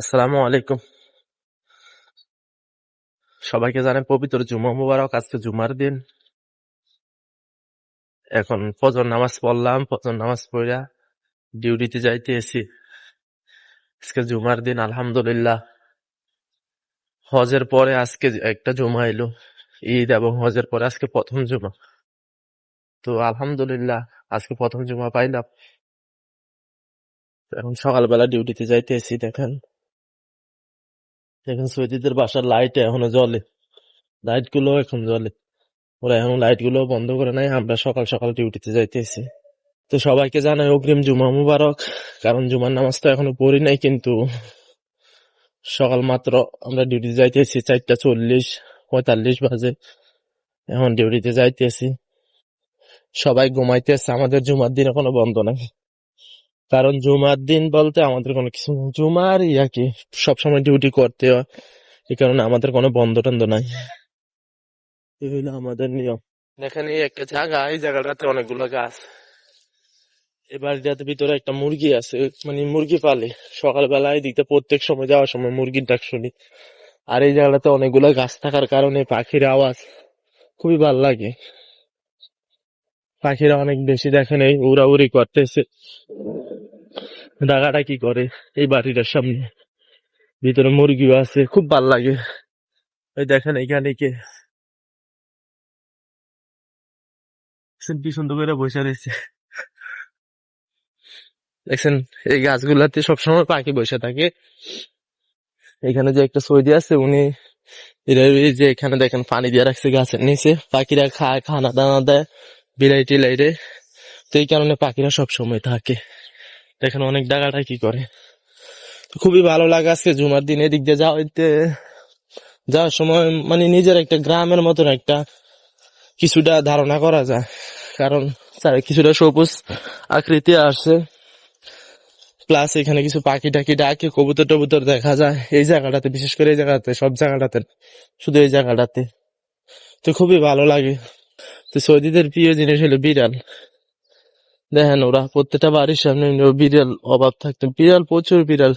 আসসালামু আলাইকুম। সবাইকে জানেন, পবিত্র জুমা মুবারক, আজকে জুমার দিন। এখন ফজর নামাজ পড়লাম, ফজর নামাজ পড়া ডিউটিতে যাইতে এসি আজকে জুমার দিন, আলহামদুলিল্লাহ। হজের পরে আজকে একটা জুমা এলো, ঈদ এবং হজের পরে আজকে প্রথম জুমা। তো আলহামদুলিল্লাহ, আজকে প্রথম জুমা পাইলাম। এখন সকালবেলা ডিউটিতে যাইতে এসি দেখেন। দেখেন সৈদিদের বাসার লাইট এখনও জ্বলে। লাইটগুলো এখন জ্বলে। ওরা এখন লাইটগুলো বন্ধ করে নাই। আমরা সকাল সকাল ডিউটিতে যাইতেছি। তো সবাইকে জানাই অগ্রিম জুমা মুবারক। কারণ জুমার নামাজ তো এখনও পড়ি নাই, কিন্তু সকাল মাত্র আমরা ডিউটিতে যাইতেছি চারটা চল্লিশ, পঁয়তাল্লিশ বাজে। এখন ডিউটিতে যাইতেছি। সবাই ঘুমাইতেছে। আমাদের জুমার দিন এখনও বন্ধ নাই। কারণ জুমার দিন বলতে আমাদের কোনো কিছু। জুমার ইয়া কি, সবসময় ডিউটি করতে হয়। এই কারণে আমাদের কোনো বন্ধ টন্ধ নাই। এই হইল আমাদের নিয়ম। এখানে একটা জায়গা, এই জায়গাটাতে অনেকগুলো গাছ। এই বাড়িটাতে ভিতরে একটা মুরগি আছে মানে মুরগি পালে। সকালবেলায় দিতে, প্রত্যেক সময় যাওয়ার সময় মুরগির ডাক শুনি। আর এই জায়গাটাতে অনেকগুলো গাছ থাকার কারণে পাখির আওয়াজ খুবই ভালো লাগে। পাখিরা অনেক বেশি দেখেন এই উড়াউড়ি করতেছে। ডাকাটা কি করে এই বাড়িটার সামনে। ভিতরে মুরগিও আছে, খুব ভালো লাগে। ওই দেখেন এখানে কে। কি সুন্দর করে বসে রয়েছে। দেখছেন এই গাছগুলাতে সবসময় পাখি বসে থাকে। এখানে যে একটা সৌদি আছে, উনি যে এখানে দেখেন পানি দিয়ে রাখছে গাছের নিচে। পাখিরা খায়, খানা দানা দেয়, বিলাই টিলাই রে তো এই কারণে পাখিরা সব সময় থাকে। দেখেন অনেক ডাকাটা কি করে? খুবই ভালো লাগে আজকে জুমার দিন, এদিক দিয়ে যাওয়াইতে যাওয়ার সময় মানে নিজের একটা গ্রামের মতন একটা কিছুটা ধারণা করা যায়। কারণ কিছুটা সবুজ আকৃতি আসছে। প্লাস এখানে কিছু পাখি টাকি ডাকে, কবুতর টবুতর দেখা যায়। এই জায়গাটাতে, বিশেষ করে এই জায়গাতে সব জায়গাটাতে শুধু এই জায়গাটাতে। তো খুবই ভালো লাগে। তো সৌদিদের প্রিয় জিনিস হলো বিড়াল। দেখেন, ওরা প্রত্যেকটা বাড়ির সামনে বিড়াল অভাব থাকতো বিড়াল, প্রচুর বিড়াল।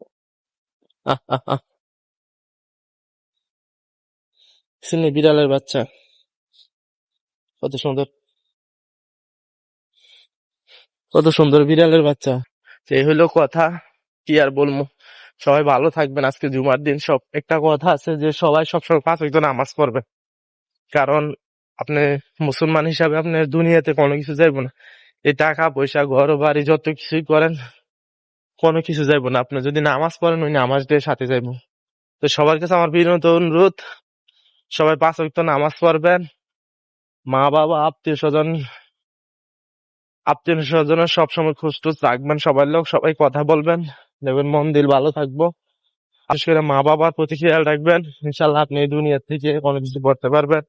শুনলি বিড়ালের বাচ্চা। কত সুন্দর। কত সুন্দর বিড়ালের বাচ্চা। এই হলো কথা, কি আর বলব। সবাই ভালো থাকবেন। আজকে জুমার দিন সব, একটা কথা আছে যে সবাই সবসময় পাঁচ ওয়াক্ত নামাজ পড়বে। কারণ আপনি মুসলমান হিসাবে আপনি দুনিয়াতে কোনো কিছু যাইব না। এই টাকা, পয়সা, ঘর, বাড়ি, যত কিছুই করেন, কোনো কিছু যাইব না। আপনি যদি নামাজ পড়েন, ওই নামাজ দিয়ে সাথে যাইব। তো সবার কাছে আমার বিনীত, অনুরোধ, সবাই পাঁচ ওয়াক্ত নামাজ পড়বেন। মা, বাবা, আত্মীয় স্বজন, আত্মীয় স্বজনের সবসময় খোঁজ টোজ রাখবেন। সবার লোক, সবাই কথা বলবেন। দেখবেন মন, দিল ভালো থাকব। বিশেষ করে মা, বাবার প্রতি খেয়াল রাখবেন। ইনশাল্লাহ আপনি এই দুনিয়া থেকে অনেক কিছু করতে পারবেন।